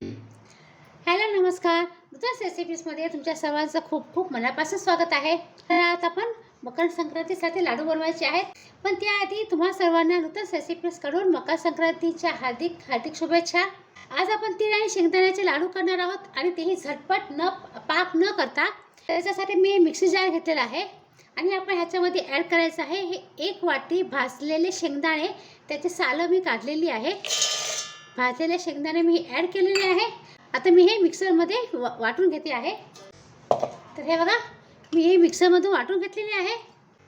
Hello नमस्कार. दुधास रेसिपीजमध्ये तुमच्या सर्वांचं खूप खूप मनापासून स्वागत आहे. तर आज आपण मकर संक्रांतीसाठी लाडू बनवायचे आहेत. पण त्याआधी तुम्हा सर्वांना नूतन रेसिपीजकडून मकर संक्रांतीच्या हार्दिक हार्दिक शुभेच्छा. आज आपण तीळ आणि शेंगदाण्याचे लाडू करणार आहोत आणि तेही झटपट न पाक न करता. त्याच्यासाठी मी मिक्सी जार घेतलेला आहे. आणि आपण ह्याच्यामध्ये ॲड करायचं आहे. हे एक वाटी भाजलेले शेंगदाणे त्याची सालं मी काढलेली आहे. भाजलेले शेंगदाणे मी ॲड केलेले आहे. आता मी हे मिक्सरमध्ये वा वाटून घेते आहे. तर हे बघा मी हे मिक्सरमधून वाटून घेतलेले आहे.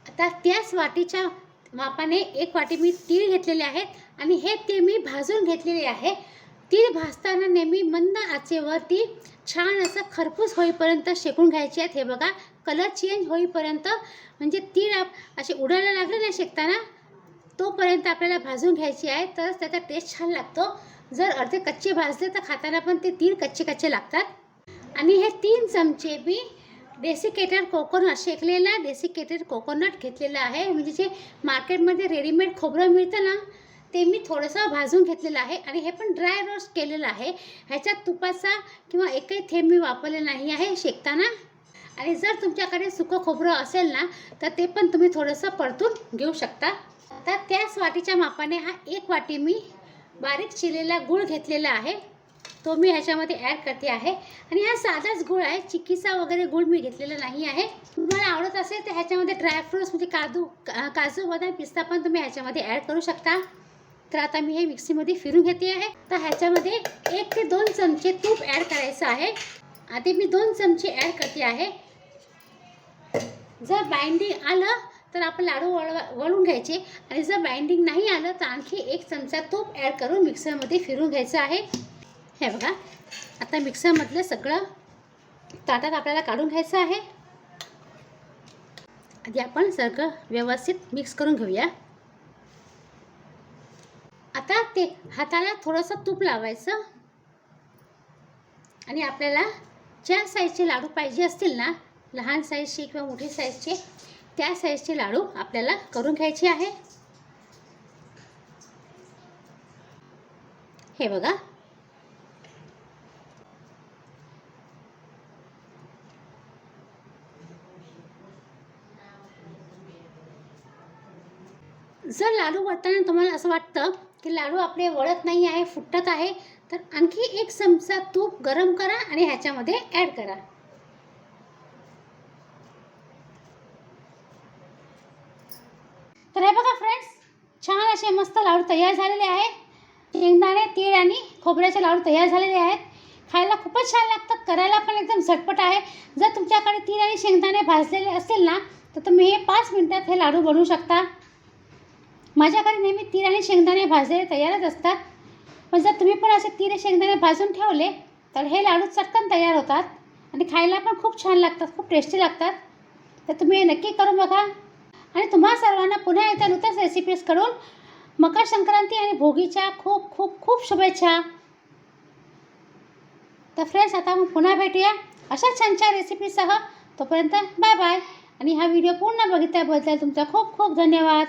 आता त्याच वाटीच्या मापाने एक वाटी मी तीळ घेतलेले आहेत आणि हे ते मी भाजून घेतलेले आहे. तीळ भाजताना नेहमी मंद आचेवरती छान असं खरपूस होईपर्यंत शेकून घ्यायचे आहेत. हे बघा कलर चेंज होईपर्यंत म्हणजे तीळ आप असे उडायला लागले नाही शेकताना. तोपर्यंत आपल्याला भाजून घ्यायची आहे तरच त्याचा टेस्ट छान लागतो. जर अर्धे कच्चे भाजले तर खाताना पण ते तीन कच्चे कच्चे लागतात. आणि हे तीन चमचे मी डेसिकेटेड कोकोनट शेकलेला डेसिकेटेड कोकोनट घेतलेलं आहे. म्हणजे जे मार्केटमध्ये रेडीमेड खोबरं मिळतं ना ते मी थोडंसं भाजून घेतलेलं आहे. आणि हे पण ड्राय रोस्ट केलेलं आहे. ह्याच्यात तुपाचा किंवा एकही थेंब मी वापरले नाही आहे शेकताना. आणि जर तुमच्याकडे सुकं खोबरं असेल ना तर ते पण तुम्ही थोडंसं परतून घेऊ शकता. आता त्याच वाटीच्या मापाने हा एक वाटी मी बारीक चिरलेला गूळ घेतलेला आहे. तो मी ह्याच्यामध्ये ॲड करते आहे. आणि हा साधाच गूळ आहे. चिक्कीचा वगैरे गूळ मी घेतलेला नाही आहे. तुम्हाला आवडत असेल तर ह्याच्यामध्ये ड्रायफ्रुट्स म्हणजे काजू का- काजू बदाम पिस्ता पण तुम्ही ह्याच्यामध्ये ॲड करू शकता. तर आता मी हे मिक्सीमध्ये फिरून घेते आहे. तर ह्याच्यामध्ये एक ते दोन चमचे तूप ॲड करायचं आहे. आधी मी दोन चमचे ॲड करते आहे. जर बाइंडिंग आलं तर आपण लाडू वळवा वळून घ्यायचे. आणि जर बाइंडिंग नाही आलं तर आणखी एक चमचा तूप ॲड करून मिक्सरमध्ये फिरून घ्यायचं आहे. हे बघा. आता मिक्सरमधलं सगळं ताटात आपल्याला काढून घ्यायचं आहे. आधी आपण सगळं व्यवस्थित मिक्स करून घेऊया. आता ते हाताला थोडंसं तूप लावायचं. आणि आपल्याला ज्या साईजचे लाडू पाहिजे असतील ना लहान साईजचे किंवा मोठी साईजचे त्या साईजचे लाडू आपल्याला करून घ्यायचे आहे. हे बघा. जर लाडू वळताना तुम्हाला असं वाटतं की लाडू आपले वळत नाही आहे फुटत आहे तर आणखी एक चमचा तूप गरम करा आणि ह्याच्यामध्ये ॲड करा. तर हे बघा फ्रेंड्स छान असे मस्त लाडू तयार झालेले आहे शेंगदाणे तीळ आणि खोबऱ्याचे लाडू तयार झालेले आहेत. खायला खूपच छान लागतात करायला पण एकदम झटपट आहे. जर तुमच्याकडे तीळ आणि शेंगदाणे भाजलेले असेल ना तर तुम्ही हे पाच मिनटात हे लाडू बनवू शकता. माझ्याकडे नेहमी तीळ आणि शेंगदाणे भाजलेले तयारच असतात. पण जर तुम्ही पण असे तीळ शेंगदाणे भाजून ठेवले तर हे लाडू चटकन तयार होतात. आणि खायला पण खूप छान लागतात खूप टेस्टी लागतात. तर तुम्ही हे नक्की करून बघा. आणि तुम्हा सर्वांना पुन्हा एकदा नूतन रेसिपीजकडून मकर संक्रांती आणि भोगीच्या खूप खूप खूप शुभेच्छा. तर फ्रेंड्स आता मग पुन्हा भेटूया अशाच छान छान रेसिपीसह तोपर्यंत बाय बाय आणि हा व्हिडिओ पूर्ण बघितल्याबद्दल तुमचा खूप खूप धन्यवाद.